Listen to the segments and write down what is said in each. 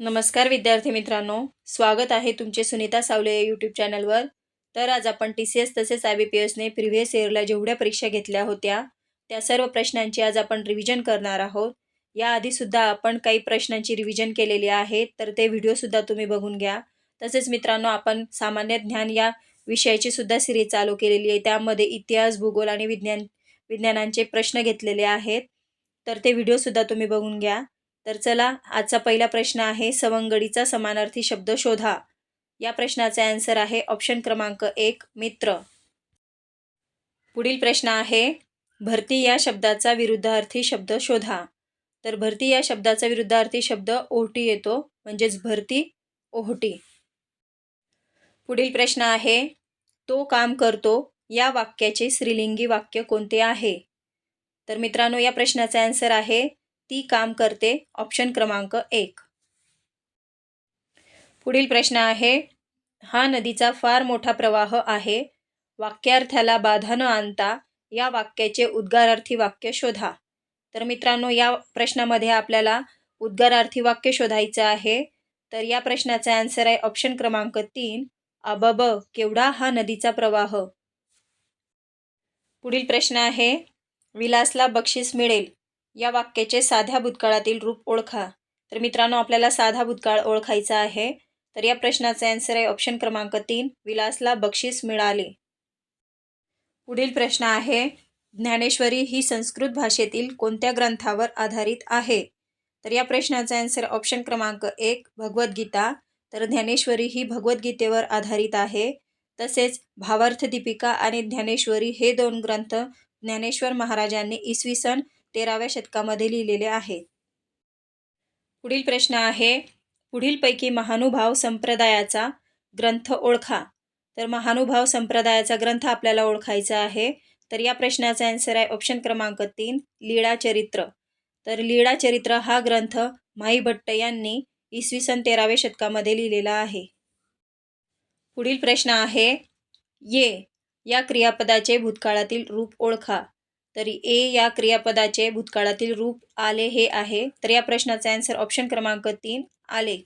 नमस्कार विद्यार्थी मित्रांनो. स्वागत आहे तुमचे सुनीता सावले या यूट्यूब चॅनलवर तर आज आपण टी सी एस तसेच आय बी पी एसने प्रिव्हियस इयरला जेवढ्या परीक्षा घेतल्या होत्या त्या सर्व प्रश्नांची आज आपण रिव्हिजन करणार आहोत. याआधीसुद्धा आपण काही प्रश्नांची रिव्हिजन केलेली आहे तर ते व्हिडिओसुद्धा तुम्ही बघून घ्या. तसेच मित्रांनो आपण सामान्य ज्ञान या विषयाची सुद्धा सिरीज चालू केलेली आहे. त्यामध्ये इतिहास भूगोल आणि विज्ञान विज्ञानांचे प्रश्न घेतलेले आहेत. तर ते व्हिडिओसुद्धा तुम्ही बघून घ्या. तर चला आजचा पहिला प्रश्न आहे सवंगडीचा समानार्थी शब्द शोधा. या प्रश्नाचा आन्सर आहे ऑप्शन क्रमांक एक मित्र. पुढील प्रश्न आहे भरती या शब्दाचा विरुद्धार्थी शब्द शोधा. तर भरती या शब्दाचा विरुद्धार्थी शब्द ओहटी येतो म्हणजेच भरती ओहटी. पुढील प्रश्न आहे तो काम करतो या वाक्याचे स्त्रीलिंगी वाक्य कोणते आहे? तर मित्रांनो या प्रश्नाचा आन्सर आहे ती काम करते ऑप्शन क्रमांक एक. पुढील प्रश्न आहे हा नदीचा फार मोठा प्रवाह आहे वाक्यार्थाला बाधा न आणता या वाक्याचे उद्गारार्थी वाक्य शोधा. तर मित्रांनो या प्रश्नामध्ये आपल्याला उद्गारार्थी वाक्य शोधायचं आहे. तर या प्रश्नाचा आन्सर आहे ऑप्शन क्रमांक तीन अबब केवढा हा नदीचा प्रवाह? पुढील प्रश्न आहे विलासला बक्षीस मिळेल. या वाक्याचे साध्या भूतकाळातील रूप ओळखा. तर मित्रांनो आपल्याला साधा भूतकाळ ओळखायचा आहे. तर या प्रश्नाचे आन्सर आहे ऑप्शन क्रमांक तीन विलासला बक्षीस मिळाले. पुढील प्रश्न आहे ज्ञानेश्वरी ही संस्कृत भाषेतील कोणत्या ग्रंथावर आधारित आहे? तर या प्रश्नाचा आन्सर ऑप्शन क्रमांक एक भगवद्गीता. तर ज्ञानेश्वरी ही भगवद्गीतेवर आधारित आहे. तसेच भावार्थ दीपिका आणि ज्ञानेश्वरी हे दोन ग्रंथ ज्ञानेश्वर महाराजांनी इसवी सन तेराव्या शतकामध्ये लिहिलेले आहे. पुढील प्रश्न आहे पुढीलपैकी महानुभाव संप्रदायाचा ग्रंथ ओळखा. तर महानुभाव संप्रदायाचा ग्रंथ आपल्याला ओळखायचा आहे. तर या प्रश्नाचा आन्सर आहे ऑप्शन क्रमांक तीन लीळा चरित्र. तर लीळा चरित्र हा ग्रंथ माई भट्ट यांनी इसवी सन तेराव्या शतकामध्ये लिहिलेला आहे. पुढील प्रश्न आहे ये या क्रियापदाचे भूतकाळातील रूप ओळखा. तरी ए या क्रियापदाचे भूतकाळातील रूप आले हे आहे. तर या प्रश्नाचा आन्सर ऑप्शन क्रमांक तीन आले.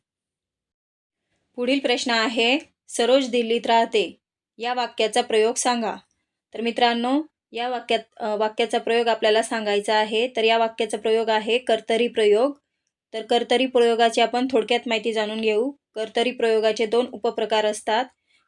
पुढील प्रश्न आहे सरोज दिल्लीत राहते. या वाक्याचा प्रयोग सांगा. तर मित्रांनो या वाक्यात वाक्याचा प्रयोग आपल्याला सांगायचा आहे. तर या वाक्याचा प्रयोग आहे कर्तरी प्रयोग. तर कर्तरी प्रयोगाची आपण थोडक्यात माहिती जाणून घेऊ. कर्तरी प्रयोगाचे दोन उपप्रकार असतात.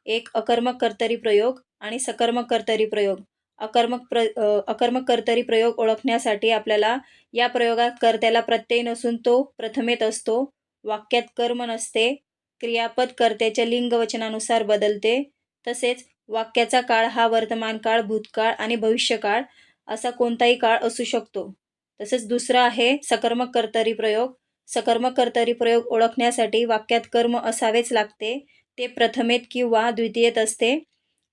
एक अकर्मक कर्तरी प्रयोग आणि सकर्मक कर्तरी प्रयोग. अकर्मक प्र अकर्मक कर्तरी प्रयोग ओळखण्यासाठी आपल्याला या प्रयोगात कर्त्याला प्रत्यय नसून तो प्रथमेत असतो. वाक्यात कर्म नसते. क्रियापद कर्त्याच्या लिंगवचनानुसार बदलते. तसेच वाक्याचा काळ हा वर्तमान काळ भूतकाळ आणि भविष्यकाळ असा कोणताही काळ असू शकतो. तसेच दुसरं आहे सकर्मक कर्तरी प्रयोग. सकर्मक कर्तरी प्रयोग ओळखण्यासाठी वाक्यात कर्म असावेच लागते. ते प्रथमेत किंवा द्वितीयेत असते.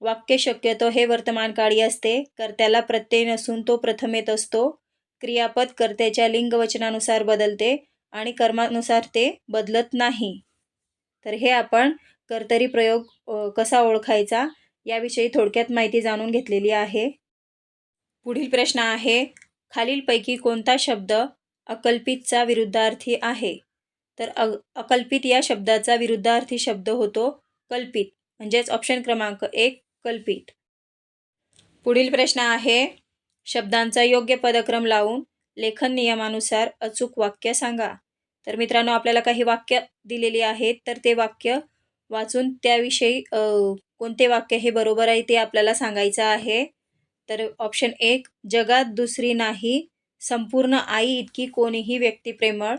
वाक्य शक्यतो हे वर्तमानकाळी असते. कर्त्याला प्रत्यय नसून तो प्रथमेत असतो. क्रियापद कर्त्याच्या लिंगवचनानुसार बदलते आणि कर्मानुसार ते बदलत नाही. तर हे आपण कर्तरी प्रयोग कसा ओळखायचा याविषयी थोडक्यात माहिती जाणून घेतलेली आहे. पुढील प्रश्न आहे खालीलपैकी कोणता शब्द अकल्पितचा विरुद्धार्थी आहे? तर अ अकल्पित या शब्दाचा विरुद्धार्थी शब्द होतो कल्पित. म्हणजेच ऑप्शन क्रमांक एक कल्पित पुढील प्रश्न आहे शब्दांचा योग्य पदक्रम लावून लेखन नियमानुसार अचूक वाक्य सांगा. तर मित्रांनो आपल्याला काही वाक्य दिलेली आहेत तर ते वाक्य वाचून त्याविषयी कोणते वाक्य हे बरोबर आहे ते आपल्याला सांगायचं आहे. तर ऑप्शन एक जगात दुसरी नाही संपूर्ण आई इतकी कोणीही व्यक्ती प्रेमळ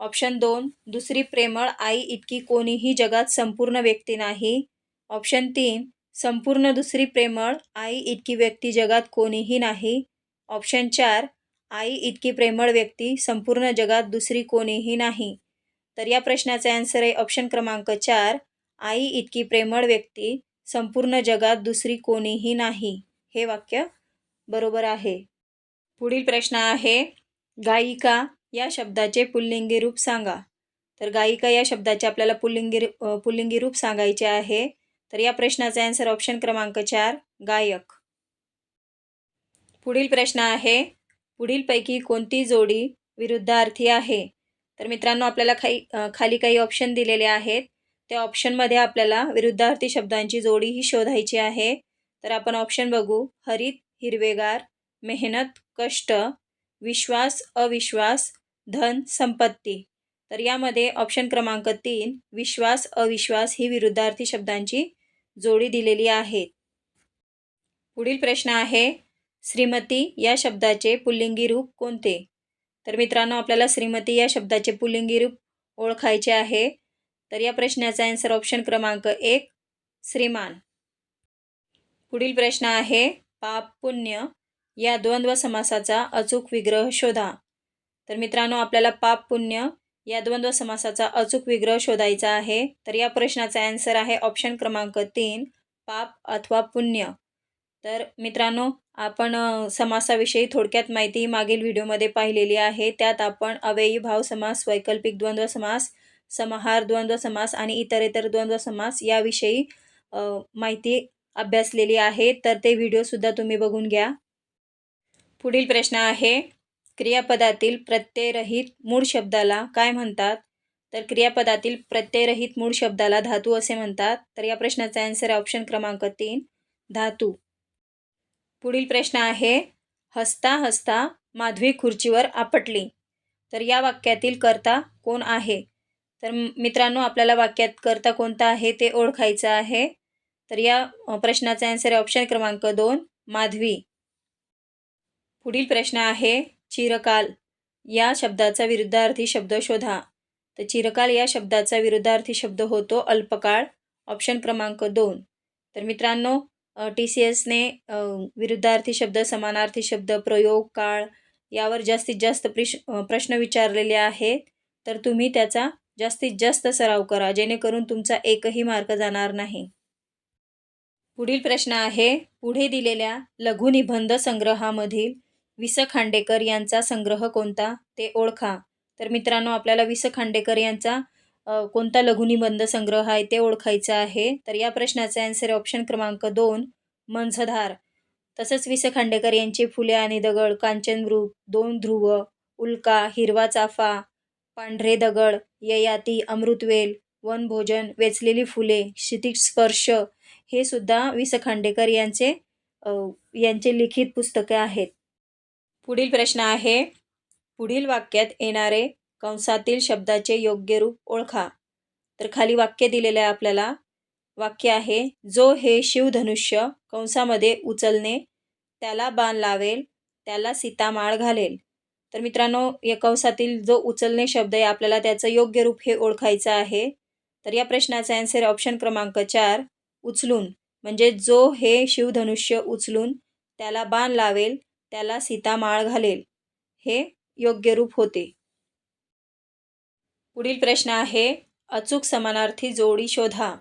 ऑप्शन दोन दुसरी प्रेमळ आई इतकी कोणीही जगात संपूर्ण व्यक्ती नाही. ऑप्शन तीन संपूर्ण दुसरी प्रेमळ. आई इतकी व्यक्ती जगात कोणीही नाही. ऑप्शन चार आई इतकी प्रेमळ व्यक्ती. संपूर्ण जगात दुसरी कोणीही नाही. तर या प्रश्नाचे आन्सर आहे ऑप्शन क्रमांक चार. आई इतकी प्रेमळ व्यक्ती. संपूर्ण जगात दुसरी कोणीही नाही. हे वाक्य बरोबर आहे. पुढील प्रश्न आहे गायिका या शब्दाचे पुल्लिंगी रूप सांगा. तर गायिका या शब्दाचे आपल्याला पुल्लिंगी पुल्लिंगी रूप सांगायचे आहे. तर या प्रश्नाचा आन्सर ऑप्शन क्रमांक चार गायक. पुढील प्रश्न आहे पुढीलपैकी कोणती जोडी विरुद्धार्थी आहे? तर मित्रांनो आपल्याला काही खाली काही ऑप्शन दिलेले आहेत. त्या ऑप्शनमध्ये आपल्याला विरुद्धार्थी शब्दांची जोडी ही शोधायची आहे. तर आपण ऑप्शन बघू. हरित हिरवेगार मेहनत कष्ट विश्वास अविश्वास धन संपत्ती. तर यामध्ये ऑप्शन क्रमांक तीन विश्वास अविश्वास ही विरुद्धार्थी शब्दांची जोडी दिलेली आहे. पुढील प्रश्न आहे श्रीमती या शब्दाचे पुल्लिंगी रूप कोणते? तर मित्रांनो आपल्याला श्रीमती या शब्दाचे पुल्लिंगी रूप ओळखायचे आहे. तर या प्रश्नाचा आन्सर ऑप्शन क्रमांक एक श्रीमान. पुढील प्रश्न आहे पाप पुण्य या द्वंद्व समासाचा अचूक विग्रह शोधा. तर मित्रांनो आपल्याला पाप पुण्य या द्वंद्व समासाचा अचूक विग्रह शोधायचा आहे. तर या प्रश्नाचा आन्सर आहे ऑप्शन क्रमांक तीन पाप अथवा पुण्य. तर मित्रांनो आपण समासाविषयी थोडक्यात माहिती मागील व्हिडिओमध्ये पाहिलेली आहे. त्यात आपण अव्ययी भाव समास वैकल्पिक द्वंद्व समास समाहार द्वंद्व समास आणि इतरेतर द्वंद्व समास याविषयी माहिती अभ्यासलेली आहे. तर ते व्हिडिओसुद्धा तुम्ही बघून घ्या. पुढील प्रश्न आहे क्रियापदातील प्रत्ययरहित मूळ शब्दाला काय म्हणतात? तर क्रियापदातील प्रत्ययरहित मूळ शब्दाला धातू असे म्हणतात. तर या प्रश्नाचा ॲन्सर आहे ऑप्शन क्रमांक तीन धातू. पुढील प्रश्न आहे हसता हसता माधवी खुर्चीवर आपटली. तर या वाक्यातील कर्ता कोण आहे? तर मित्रांनो आपल्याला वाक्यात कर्ता कोणता आहे ते ओळखायचं आहे. तर या प्रश्नाचा ॲन्सर आहे ऑप्शन क्रमांक दोन माधवी. पुढील प्रश्न आहे चिरकाल. या शब्दाचा विरुद्धार्थी शब्द शोधा. तर चिरकाल या शब्दाचा विरुद्धार्थी शब्द होतो अल्पकाळ ऑप्शन क्रमांक दोन. तर मित्रांनो टी सी एसने विरुद्धार्थी शब्द समानार्थी शब्द प्रयोग काळ यावर जास्तीत जास्त प्रिश प्रश्न विचारलेले आहेत. तर तुम्ही त्याचा जास्तीत जास्त सराव करा जेणेकरून तुमचा एकही मार्क जाणार नाही. पुढील प्रश्न आहे पुढे दिलेल्या लघुनिबंध संग्रहामधील वि स खांडेकर यांचा संग्रह कोणता? ते ओळखा. तर मित्रांनो आपल्याला वि स खांडेकर यांचा कोणता लघुनिबंध संग्रह आहे ते ओळखायचं आहे. तर या प्रश्नाचा आन्सर ऑप्शन क्रमांक दोन मंझधार. तसंच वि स खांडेकर यांचे फुले आणि दगड कांचनवृत्त दोन ध्रुव उल्का हिरवा चाफा पांढरे दगड ययाती अमृतवेल वनभोजन वेचलेली फुले क्षितिज स्पर्श हे सुद्धा वि स खांडेकर यांचे यांचे लिखित पुस्तके आहेत. पुढील प्रश्न आहे. पुढील वाक्यात येणारे कंसातील शब्दाचे योग्य रूप ओळखा. तर खाली वाक्य दिलेलं आहे आपल्याला. वाक्य आहे जो हे शिवधनुष्य कंसामध्ये उचलणे त्याला बाण लावेल त्याला सीतामाळ घालेल. तर मित्रांनो या कंसातील जो उचलणे शब्द आहे आपल्याला त्याचं योग्य रूप हे ओळखायचं आहे. तर या प्रश्नाचा ॲन्सर ऑप्शन क्रमांक चार उचलून. म्हणजे जो हे शिवधनुष्य उचलून त्याला बाण लावेल त्याला सीतामाळ घालेल. हे योग्य रूप होते. पुढील प्रश्न आहे अचूक समानार्थी जोडी शोधा.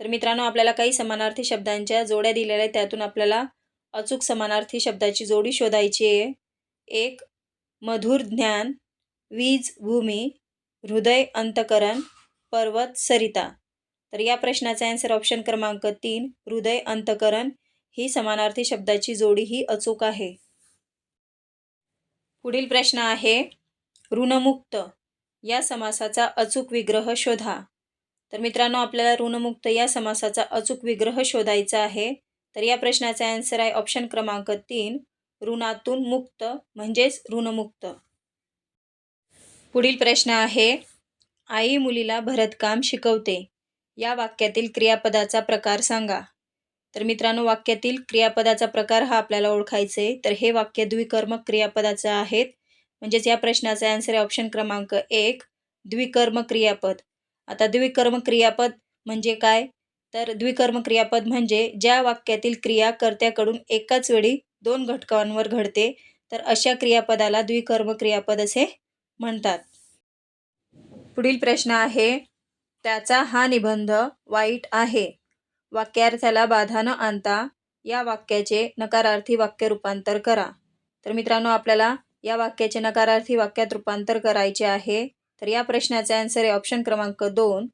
तर मित्रांनो आपल्याला काही समानार्थी शब्दांच्या जोड्या दिलेल्या आहेत त्यातून आपल्याला अचूक समानार्थी शब्दाची जोडी शोधायची आहे. एक मधुर ज्ञान वीज भूमी हृदय अंतकरण पर्वत सरिता. तर या प्रश्नाचा ॲन्सर ऑप्शन क्रमांक तीन हृदय अंतकरण ही समानार्थी शब्दाची जोडी ही अचूक आहे. पुढील प्रश्न आहे ऋणमुक्त. या समासाचा अचूक विग्रह शोधा. तर मित्रांनो आपल्याला ऋणमुक्त या समासाचा अचूक विग्रह शोधायचा आहे. तर या प्रश्नाचा आन्सर आहे ऑप्शन क्रमांक तीन ऋणातून मुक्त म्हणजेच ऋणमुक्त. पुढील प्रश्न आहे आई मुलीला भरतकाम शिकवते. या वाक्यातील क्रियापदाचा प्रकार सांगा. तर मित्रांनो वाक्यातील क्रियापदाचा प्रकार हा आपल्याला ओळखायचा आहे. तर हे वाक्य द्विकर्मक क्रियापदाचं आहेत. म्हणजेच या प्रश्नाचा आन्सर आहे ऑप्शन क्रमांक एक द्विकर्म क्रियापद. आता द्विकर्म क्रियापद म्हणजे काय? तर द्विकर्म क्रियापद म्हणजे ज्या वाक्यातील क्रिया कर्त्याकडून एकाच वेळी दोन घटकांवर घडते तर अशा क्रियापदाला द्विकर्म क्रियापद असे म्हणतात. पुढील प्रश्न आहे त्याचा हा निबंध वाईट आहे. वाक्यार्थाला बाधा न आणता या वाक्याचे नकारार्थी वाक्य रूपांतर करा. तर मित्रांनो आपल्याला या वाक्याचे नकारार्थी वाक्यात रूपांतर करायचे आहे. तर या प्रश्नाचा आन्सर आहे ऑप्शन क्रमांक दोन.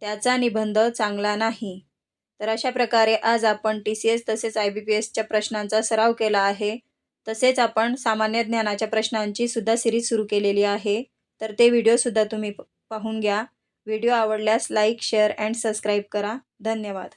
त्याचा निबंध चांगला नाही. तर अशा प्रकारे आज आपण टी सी एस तसेच आय बी पी एसच्या प्रश्नांचा सराव केला आहे. तसेच आपण सामान्य ज्ञानाच्या प्रश्नांची सुद्धा सिरीज सुरू केलेली आहे. तर ते व्हिडिओसुद्धा तुम्ही प- पाहून घ्या. व्हिडिओ आवडल्यास लाईक शेअर अँड सबस्क्राईब करा. धन्यवाद.